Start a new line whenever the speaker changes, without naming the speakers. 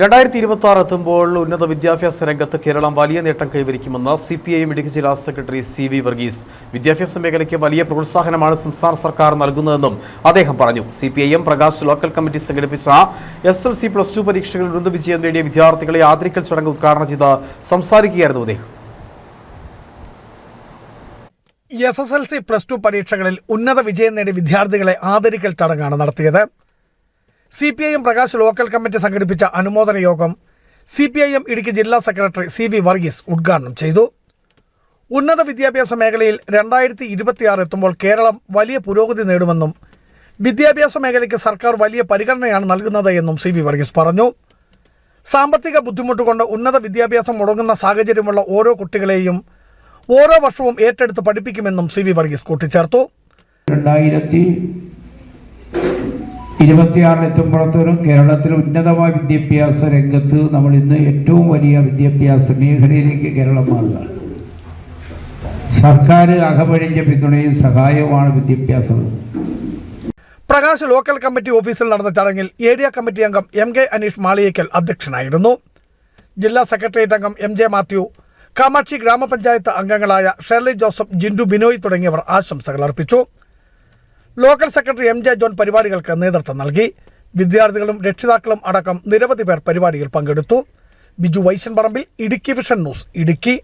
രണ്ടായിരത്തി ഇരുപത്തി ആറ് എത്തുമ്പോൾ ഉന്നത വിദ്യാഭ്യാസ രംഗത്ത് കേരളം വലിയ നേട്ടം കൈവരിക്കുമെന്ന് സി പി ഐ ഇടുക്കി ജില്ലാ സെക്രട്ടറി സി വി വർഗീസ്. വിദ്യാഭ്യാസ മേഖലയ്ക്ക് വലിയ പ്രോത്സാഹനമാണ് സംസ്ഥാന സർക്കാർ നൽകുന്നതെന്നും അദ്ദേഹം പറഞ്ഞു. C P I M Prakash local committee സംഘടിപ്പിച്ച S L C plus two പരീക്ഷകളിൽ ഉന്നത വിജയം നേടിയ വിദ്യാർത്ഥികളെ ആദരിക്കൽ ചടങ്ങ് ഉദ്ഘാടനം ചെയ്ത് സംസാരിക്കുകയായിരുന്നു അദ്ദേഹം.
S S L C plus two പരീക്ഷകളിൽ ഉന്നത വിജയം നേടിയ വിദ്യാർത്ഥികളെ ആദരിക്കൽ ചടങ്ങാണ് നടത്തിയത്. C P I M Prakash local committee സംഘടിപ്പിച്ച അനുമോദന യോഗം C P I M Idukki ജില്ലാ സെക്രട്ടറി സി വി വർഗീസ് ഉദ്ഘാടനം ചെയ്തു. ഉന്നത വിദ്യാഭ്യാസ മേഖലയിൽ രണ്ടായിരത്തി ഇരുപത്തിയാറ് എത്തുമ്പോൾ കേരളം വലിയ പുരോഗതി നേടുമെന്നും വിദ്യാഭ്യാസ മേഖലയ്ക്ക് സർക്കാർ വലിയ പരിഗണനയാണ് നൽകുന്നത് എന്നും സി വി വർഗീസ് പറഞ്ഞു. സാമ്പത്തിക ബുദ്ധിമുട്ട് കൊണ്ട് ഉന്നത വിദ്യാഭ്യാസം മുടങ്ങുന്ന സാഹചര്യമുള്ള ഓരോ കുട്ടികളെയും ഓരോ വർഷവും ഏറ്റെടുത്ത് പഠിപ്പിക്കുമെന്നും സി വി വർഗീസ് കൂട്ടിച്ചേർത്തു.
രണ്ടായിരത്തി ഇരുപത്തിയാറിൽ എത്തുമ്പോഴത്തോളം കേരളത്തിൽ ഉന്നതമായ വിദ്യാഭ്യാസ രംഗത്ത് നമ്മൾ ഇന്ന് ഏറ്റവും വലിയ വിദ്യാഭ്യാസ മേഖലയിലേക്ക് കേരളം മാറുകയാണ്. സർക്കാർ അകമഴിഞ്ഞ പിന്തുണയും സഹായവുമാണ് വിദ്യാഭ്യാസം.
പ്രകാശ് ലോക്കൽ കമ്മിറ്റി ഓഫീസിൽ നടന്ന ചടങ്ങിൽ ഏരിയ കമ്മിറ്റി അംഗം എം കെ അനീഷ് മാളിയേക്കൽ അധ്യക്ഷനായിരുന്നു. ജില്ലാ സെക്രട്ടേറിയറ്റ് അംഗം എം ജെ മാത്യു കാമാക്ഷി ഗ്രാമപഞ്ചായത്ത് അംഗങ്ങളായ ഷെർലി ജോസഫ് ജിൻഡു ബിനോയ് തുടങ്ങിയവർ ആശംസകൾ അർപ്പിച്ചു. Local secretary M J John പരിപാടികൾക്ക് നേതൃത്വം നൽകി. വിദ്യാർത്ഥികളും രക്ഷിതാക്കളും അടക്കം നിരവധി പേർ പരിപാടിയിൽ പങ്കെടുത്തു. Biju Vaishan Parambil Idukki vision news Idukki.